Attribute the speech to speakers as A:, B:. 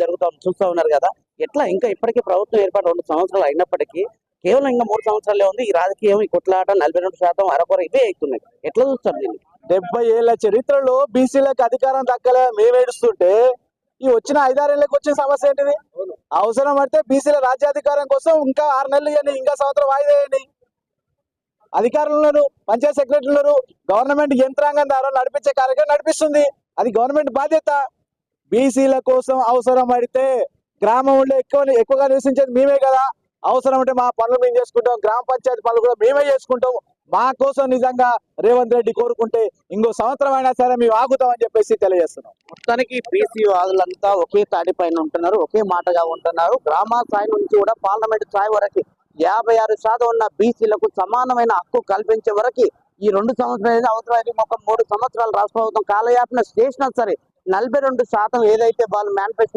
A: జరుగుతా చూస్తూ ఉన్నారు కదా. ఎట్లా? ఇంకా ఇప్పటికీ ప్రభుత్వం ఏర్పాటు రెండు సంవత్సరాలు అయినప్పటికీ కేవలం ఇంకా మూడు సంవత్సరాలే ఉంది. ఈ రాజకీయం ఈ కొట్లాట నలభై రెండు శాతం అరకొర ఇవే అవుతున్నాయి. ఎట్లా చూస్తారు దీన్ని?
B: డెబ్బై ఏళ్ళ చరిత్రలో బీసీలకు అధికారం దక్కలే మేము ఏడుస్తుంటే ఈ వచ్చిన ఐదారేళ్ళకి వచ్చిన సమస్య ఏంటిది? అవసరం పడితే బీసీల రాజ్యాధికారం కోసం ఇంకా ఆరు నెలలు ఇవ్వండి ఇంకా సంవత్సరం వాయిదా వేయండి. అధికారులు ఉన్నారు పంచాయత్ సెక్రటరీలు ఉన్నారు గవర్నమెంట్ యంత్రాంగం ద్వారా నడిపించే కార్యక్రమం నడిపిస్తుంది. అది గవర్నమెంట్ బాధ్యత. బీసీల కోసం అవసరం పడితే గ్రామంలో ఎక్కువ ఎక్కువగా నివసించేది మేమే కదా. అవసరం అంటే మా పనులు మేము చేసుకుంటాం. గ్రామ పంచాయతీ పనులు కూడా మేమే చేసుకుంటాం. మా కోసం నిజంగా రేవంత్ రెడ్డి కోరుకుంటే ఇంకో సంవత్సరం అయినా సరే మేము ఆగుతామని చెప్పేసి తెలియజేస్తున్నాం.
A: మొత్తానికి బీసీ వాదులంతా ఒకే తాడి పైన ఉంటున్నారు. ఒకే మాటగా ఉంటున్నారు. గ్రామ స్థాయి నుంచి కూడా పార్లమెంట్ స్థాయి వరకు యాభై ఆరు శాతం ఉన్న బీసీలకు సమానమైన హక్కు కల్పించే వరకు ఈ రెండు సంవత్సరాలు అవసరం ఒక మూడు సంవత్సరాలు రాష్ట్ర ప్రభుత్వం కాలయాపన చేసినా సరే నలభై రెండు శాతం ఏదైతే వాళ్ళు మేనిఫెస్టో